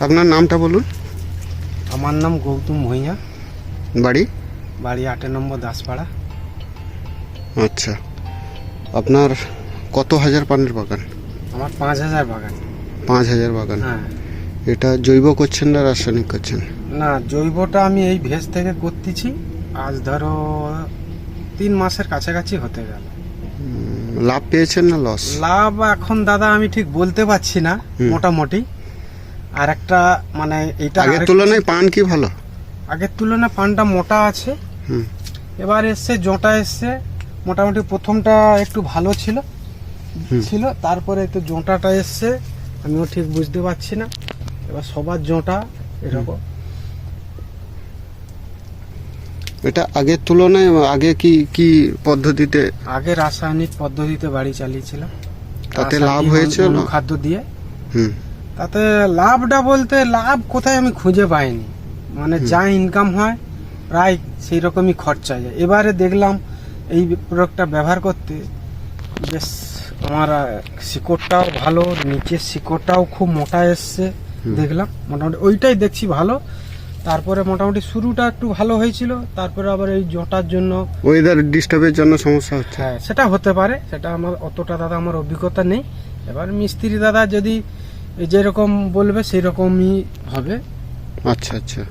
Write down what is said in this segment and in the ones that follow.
আপনার নামটা বলুন। আমার নাম গৌতম ভূঁইয়া। বাড়ি? বাড়ি আটের নম্বর দাসপাড়া। আচ্ছা। আপনার কত হাজার পানের বাগান? আমার পাঁচ হাজার বাগান। পাঁচ হাজার বাগান। হ্যাঁ। এটা জৈব করছেন না রাসায়নিক করছেন? না জৈবটা আমি এই ভেজ থেকে করতেছি। আজ ধরো তিন মাসের কাছাকাছি হতে গেল। লাভ পেয়েছেন না লস লাভ এখন দাদা আমি ঠিক বলতে পারছি না মোটামুটি। আর একটা মানে এটা আগের তুলনায় পান কি ভালো? আগের তুলনায় পানটা মোটা আছে। হুম। এবার এসছে জোঁটা এসছে। মোটামুটি প্রথমটা একটু ভালো ছিল। ছিল তারপরে একটু জোঁটাটা এসছে। আমিও ঠিক বুঝতে পারছি না। এবার সবার জোঁটা এরকম। এটা আগের তুলনায় আগে কি কি পদ্ধতিতে? আগে রাসায়নিক পদ্ধতিতে বাড়ি চালিয়েছিলাম। তাতে লাভ হয়েছে না? খাদ্য দিয়ে। হুম। তাতে লাভটা বলতে লাভ কোথায় আমি খুঁজে পাইনি। মানে যা ইনকাম হয় প্রায় সেই রকমই খরচা যায়। এবারে দেখলাম এই প্রোডাক্টটা ব্যবহার করতে বেশ আমার শিকড়টাও ভালো নিচের শিকড়টাও খুব মোটা এসছে দেখলাম। মোটামুটি ওইটাই দেখছি ভালো। তারপরে মোটামুটি শুরুটা একটু ভালো হয়েছিল তারপরে আবার এই জটার জন্য ওয়েদার ডিস্টার্বের জন্য সমস্যা হচ্ছে। হ্যাঁ সেটা হতে পারে সেটা আমার অতটা দাদা আমার অভিজ্ঞতা নেই। এবার মিস্ত্রি দাদা যদি যেরকম বলবে সেই রকমই হবে। আচ্ছা আচ্ছা।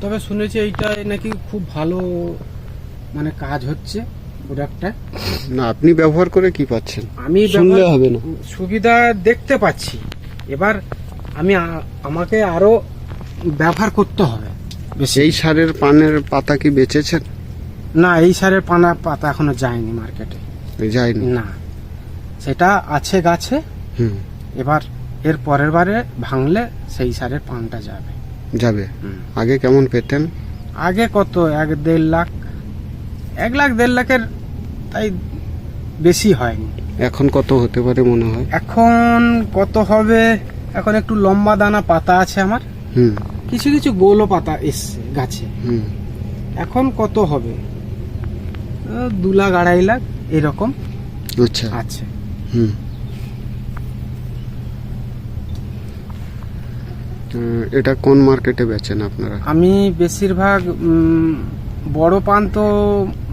তবে শুনেছি এইটা নাকি খুব ভালো মানে কাজ হচ্ছে প্রোডাক্টটা না আপনি ব্যবহার করে কি পাচ্ছেন? আমি শুনলে হবে না। সুবিধা দেখতে পাচ্ছি। এবার আমি আমাকে আরও ব্যবহার করতে হবে বেশি। এই সারের পানের পাতা কি বেচেছেন? না এই সারের পানা পাতা এখনও যায়নি মার্কেটে যায়নি। না। সেটা আছে গাছে। এবার এর পরের বারে ভাঙলে সেই সারের পানটা যাবে। যাবে। আগে কেমন পেতেন? আগে কত? এক দেড় লাখ। এক লাখ দেড় লাখের তাই বেশি হয়নি। এখন কত হতে পারে মনে হয়? এখন কত হবে? এখন একটু লম্বা দানা পাতা আছে আমার। হুম। কিছু কিছু গোলও পাতা এসছে গাছে। হুম। এখন কত হবে? দু লাখ আড়াই লাখ এরকম আচ্ছা। আছে। হুম। এটা কোন মার্কেটে বেচেন আপনারা? আমি বেশিরভাগ বড় পান তো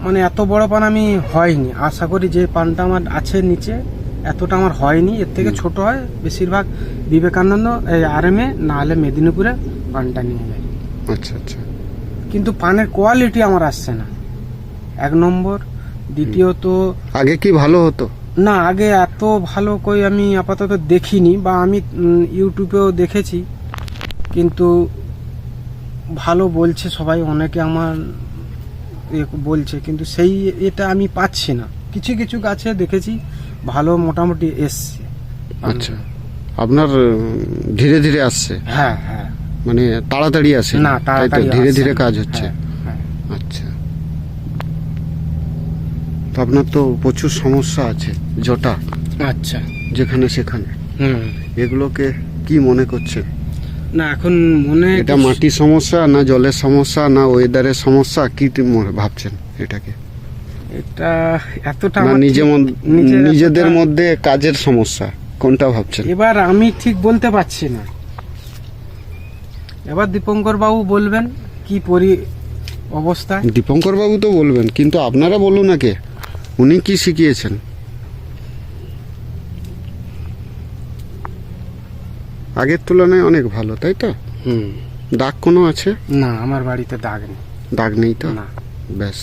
মানে এত বড় পান আমি হয়নি। আশা করি যে পানটা আমার আছে নিচে এতটা আমার হয়নি। এর থেকে। ছোট হয়। বেশিরভাগ বিবেকানন্দ এই আর এম এ না হলে মেদিনীপুরে পানটা নিয়ে যায়। আচ্ছা আচ্ছা। কিন্তু পানের কোয়ালিটি আমার আসছে না। এক নম্বর। দ্বিতীয়ত আগে কি ভালো হতো? না আগে এত ভালো কই আমি আপাতত দেখিনি বা আমি ইউটিউবেও দেখেছি। কিন্তু ভালো বলছে সবাই অনেকে আমার বলছে কিন্তু সেই এটা আমি পাচ্ছি না। কিছু কিছু গাছে দেখেছি ভালো মোটামুটি এসছে। আচ্ছা। আপনার ধীরে ধীরে আসছে? হ্যাঁ হ্যাঁ। মানে তাড়াতাড়ি আসে? না তাড়াতাড়ি ধীরে ধীরে কাজ হচ্ছে? হ্যাঁ, হ্যাঁ। আচ্ছা। তো আপনার তো প্রচুর সমস্যা আছে জটা। আচ্ছা। যেখানে সেখানে। হুম। এগুলোকে কি মনে করছেন? না এখন মনে এটা মাটির সমস্যা না জলের সমস্যা না ওয়েদারের সমস্যা কি ভাবছেন এটাকে? এটা এতটা না নিজে নিজেদের মধ্যে কাজের সমস্যা কোনটা ভাবছেন? এবার আমি ঠিক বলতে পারছি না। এবার দীপঙ্কর বাবু বলবেন কি পরি অবস্থা? দীপঙ্কর বাবু তো বলবেন কিন্তু আপনারা বলুন আগে উনি কি শিখিয়েছেন? আগের তুলনায় অনেক ভালো তাই তো? হুম। দাগ কোনো আছে? না আমার বাড়িতে দাগ নেই। দাগ নেই তো? না। ব্যাস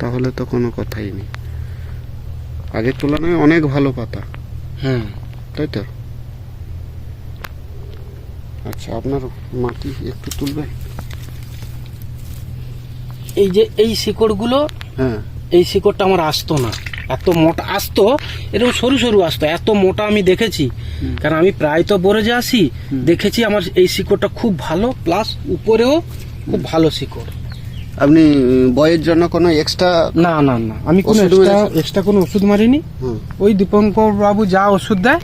তাহলে তো কোনো কথাই নেই। আগের তুলনায় অনেক ভালো পাতা। হ্যাঁ তাই তো? আচ্ছা আপনার মাটি একটু তুলবেন এই যে এই শিকড়গুলো হ্যাঁ। এই শিকড়টা আমার আসতো না। এত মোটা আসতো এরকম সরু সরু আসতো এত মোটা আমি দেখেছি। কারণ আমি প্রায় তো বরেজে আসি দেখেছি আমার এই শিকড়টা খুব ভালো প্লাস উপরেও খুব ভালো শিকড়। আপনি বয়ের জন্য কোনো এক্সট্রা না না না আমি কোনো এক্সট্রা এক্সট্রা কোনো ওষুধ মারিনি। ওই দীপঙ্কর বাবু যা ওষুধ দেয়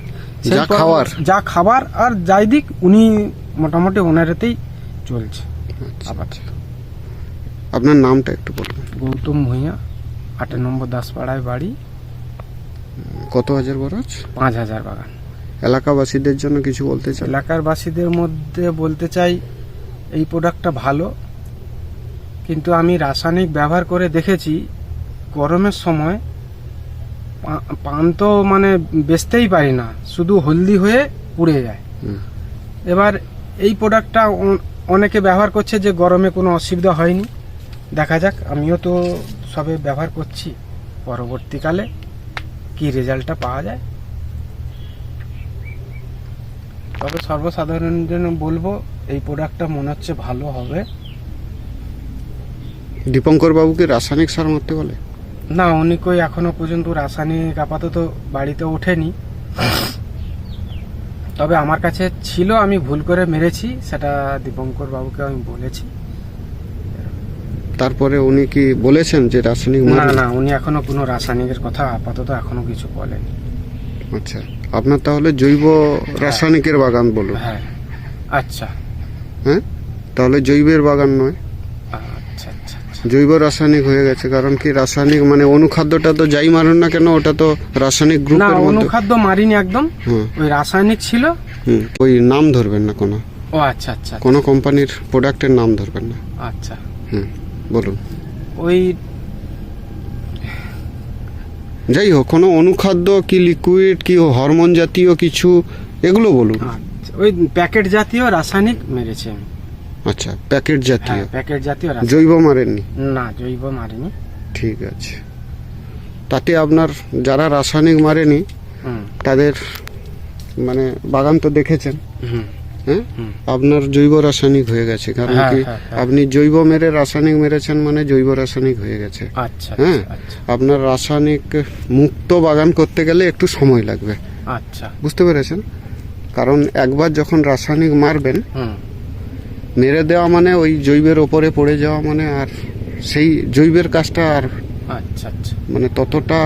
যা খাবার। যা খাবার আর যাই দিক উনি মোটামুটি ওনারেতেই চলছে। আবার আপনার নামটা একটু বলবেন। গৌতম ভূঁইয়া। আটের নম্বর দাসপাড়ায় বাড়ি। কত হাজার বরজ? পাঁচ হাজার বাগান। এলাকাবাসীদের জন্য কিছু বলতে চাই এলাকার বাসীদের মধ্যে বলতে চাই এই প্রোডাক্টটা ভালো। কিন্তু আমি রাসায়নিক ব্যবহার করে দেখেছি গরমের সময় পান তো মানে বেচতেই পারি না। শুধু হলদি হয়ে পুড়ে যায়। এবার এই প্রোডাক্টটা অনেকে ব্যবহার করছে যে গরমে কোনো অসুবিধা হয়নি। দেখা যাক আমিও তো সবে ব্যবহার করছি? পরবর্তীকালে কি রেজাল্টটা পাওয়া যায়? তবে সর্বসাধারণের জন্য বলব এই প্রোডাক্টটা মনে হচ্ছে ভালো হবে। দীপঙ্কর বাবু কি রাসায়নিক সার মারতে বলে? না উনি কই এখনও পর্যন্ত রাসায়নিক আপাতত বাড়িতে ওঠেনি। তবে আমার কাছে ছিল আমি ভুল করে মেরেছি সেটা দীপঙ্কর বাবুকে আমি বলেছি। তারপরে উনি কি বলেছেন যে রাসায়নিক না না উনি এখনও কোনো রাসায়নিকের কথা আপাতত এখনও কিছু বলেনি আচ্ছা আপনার তাহলে জৈব রাসায়নিকের বাগান বলুন। হ্যাঁ আচ্ছা। হ্যাঁ? তাহলে জৈবের বাগান নয়। আচ্ছা আচ্ছা আচ্ছা। জৈব রাসায়নিক হয়ে গেছে কারণ কি রাসায়নিক মানে অনুখাদ্যটা তো যাই মারুন না কেন ওটা তো রাসায়নিক গ্রুপের মধ্যে। অনুখাদ্য মারিনি একদম। ওই রাসায়নিক ছিল। হুম ওই নাম ধরবেন না কোনো। ও আচ্ছা আচ্ছা কোনো কোম্পানির প্রোডাক্টের নাম ধরবেন না। আচ্ছা। হুম। বলুন। ওই যাই হোক কোনো অনুখাদ্য কি লিকুইড কি হরমোন জাতীয় কিছু এগুলো বলুন। আচ্ছা, ওই প্যাকেট জাতীয় রাসায়নিক মেরেছে আমি। আচ্ছা প্যাকেট জাতীয়। হ্যাঁ প্যাকেট জাতীয় জৈব মারেননি? না জৈব মারেনি। ঠিক আছে। তাতে আপনার যারা রাসায়নিক মারেনি হুম। তাদের মানে বাগান তো দেখেছেন। হুম। হ্যাঁ? আপনার জৈব রাসায়নিক হয়ে গেছে কারণ হ্যাঁ, কি হ্যাঁ, হ্যাঁ। আপনি জৈব মেরে রাসায়নিক মেরেছেন মানে জৈব রাসায়নিক হয়ে গেছে। আচ্ছা হ্যাঁ। আচ্ছা আপনার রাসায়নিক মুক্ত বাগান করতে গেলে একটু সময় লাগবে। আচ্ছা। বুঝতে পেরেছেন? কারণ একবার যখন রাসায়নিক মারবেন মেরে দেওয়া মানে ওই জৈবের ওপরে পড়ে যাওয়া মানে আর সেই জৈবের কাজটা আর আচ্ছা আচ্ছা। মানে ততটা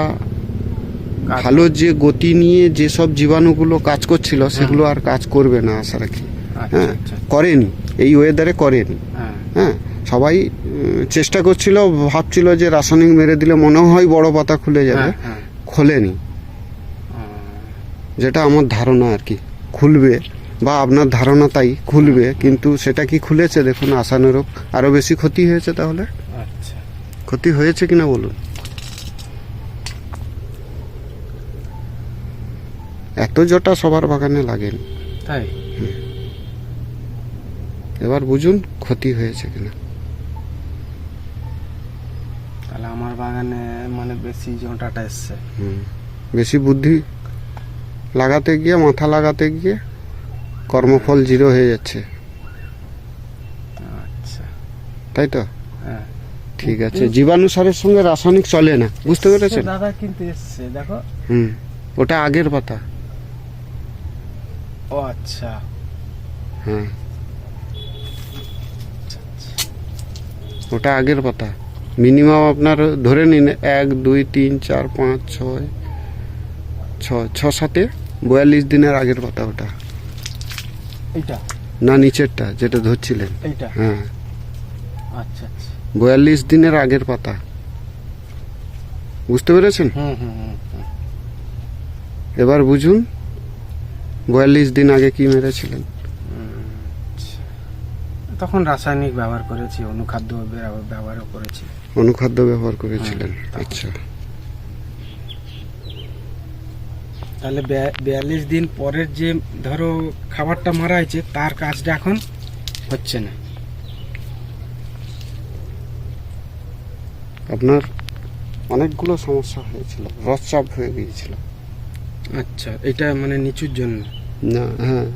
ভালো যে গতি নিয়ে যেসব জীবাণুগুলো কাজ করছিল সেগুলো আর কাজ করবে না আশা রাখি। আচ্ছা হ্যাঁ আচ্ছা করেনি এই ওয়েদারে করেনি। হ্যাঁ। হ্যাঁ সবাই চেষ্টা করছিল ভাবছিল যে রাসায়নিক মেরে দিলে মনে হয় বড় পাতা খুলে যাবে হ্যাঁ হ্যাঁ। খোলেনি। যেটা আমার ধারণা আর কি খুলবে বা আপনার ধারণা তাই খুলবে কিন্তু সেটা কি খুলেছে? দেখুন আশানুরূপ আরও বেশি ক্ষতি হয়েছে তাহলে? আচ্ছা। ক্ষতি হয়েছে কিনা বলুন? এত জটা সবার বাগানে লাগেনি। তাই? এবার বুঝুন ক্ষতি হয়েছে কিনা। তাহলে আমার বাগানে মানে বেশি জোঁটাটা এসছে। হুম। বেশি বুদ্ধি লাগাতে গিয়ে মাথা লাগাতে গিয়ে কর্মফল জিরো হয়ে যাচ্ছে। আচ্ছা। তাই তো? হ্যাঁ। ঠিক আছে। জীবাণু সারের সঙ্গে রাসায়নিক চলে না। বুঝতে পেরেছেন? দাদা কিন্তু এসছে দেখো। হুম। ওটা আগের পাতা। ও আচ্ছা। হ্যাঁ। ওটা আগের পাতা মিনিমাম আপনার ধরে নিন এক দুই তিন চার পাঁচ ছয় ছয় ছ সাতে বয়াল্লিশ দিনের আগের পাতা ওটা। এইটা? না নিচেরটা যেটা ধরছিলেন। এইটা? হ্যাঁ। আচ্ছা আচ্ছা। বয়াল্লিশ দিনের আগের পাতা। বুঝতে পেরেছেন। এবার বুঝুন। বয়াল্লিশ দিন আগে কি মেরেছিলেন? আচ্ছা। তখন রাসায়নিক ব্যবহার করেছি অনুখাদ্য ব্যব- ব্যবহারও করেছি। অনুখাদ্য ব্যবহার করেছিলেন? আচ্ছা। তাহলে বিয়াল্লিশ দিন পরের যে ধরো খাবারটা মারা হয়েছে তার কাজটা এখন হচ্ছে না। আপনার অনেকগুলো সমস্যা হয়েছিল রসচাপ হয়ে গিয়েছিল। আচ্ছা এটা মানে নিচুর জন্য। না হ্যাঁ।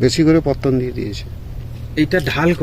বেশি করে পত্তন দিয়ে দিয়েছে। এটা ঢাল